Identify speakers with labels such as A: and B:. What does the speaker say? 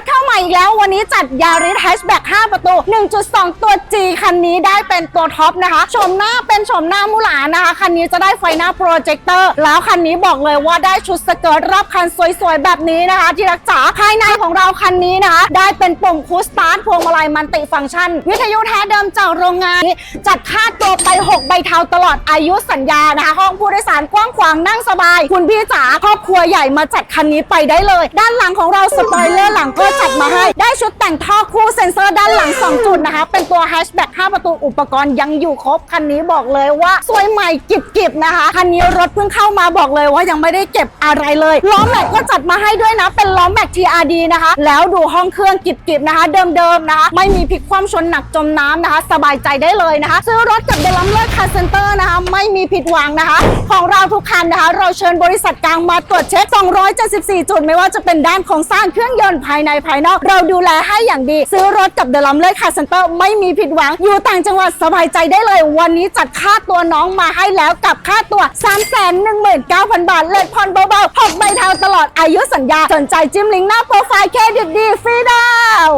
A: ถเข้าใหม่อีกแล้ว วันนี้จัดยาริสแฮชแบ็ก5ประตู 1.2 ตัว G คันนี้ได้เป็นตัวท็อปนะคะชมหน้าเป็นชมหน้ามูหลานะคะ คันนี้จะได้ไฟหน้าโปรเจคเตอร์แล้วคันนี้บอกเลยว่าได้ชุดสเกิร์ตรอบคันสวยๆ แบบนี้นะคะที่รักษาภายใน คันนี้นะคะ ได้เป็นปุ่มคูสตาร์ทพวงมาลัยมันติฟังก์ชัน วิทยุแท้เดิมจากโรงงาน จัดค่าตัวไป 6 ใบเทาตลอดอายุสัญญานะคะ ห้องผู้โดยสารกว้างขวางนั่งสบาย คุณพี่จ๋าครอบครัวใหญ่มาจัดคันนี้ไปได้เลย ด้านหลังของเราสปอยเลอร์หลังก็จัดมาให้ ได้ชุดแต่งท่อคู่เซ็นเซอร์ด้านหลัง 2 จุดนะคะ เป็นตัวแฮชแบ็ก5ประตูอุปกรณ์ยังอยู่ครบคันนี้บอกเลยว่าสวยใหม่กิบๆนะคะคันนี้รถเพิ่งเข้ามาบอกเลยว่ายังไม่ได้เก็บอะไรเลยล้อแม็กก็จัดมาให้ด้วยนะเป็นล้อแม็ก TRD นะคะแล้แล้วดูห้องเครื่องกิบๆนะคะ เดิมๆนะคะ ไม่มีพลิกคว่ำชนหนักจมน้ำนะคะ สบายใจได้เลยนะคะ ซื้อรถกับเดลัมเลอร์คาร์เซนเตอร์นะคะ ไม่มีผิดหวังนะคะ ของเราทุกคันนะคะ เราเชิญบริษัทกลางมาตรวจเช็ค 274 จุด ไม่ว่าจะเป็นด้านโครงสร้างเครื่องยนต์ภายในภายนอก เราดูแลให้อย่างดี ซื้อรถกับเดลัมเลอร์คาร์เซนเตอร์ไม่มีผิดหวัง อยู่ต่างจังหวัดสบายใจได้เลย วันนี้จัดค่าตัวน้องมาให้แล้วกับค่าตัว 319,000 บาท เลขผ่อนเบาๆ6ใบเทา ลอดอายุสัญญา สนใจจิ้มลิงก์หน้าโปรไฟล์เครดิตดีฟรีดาว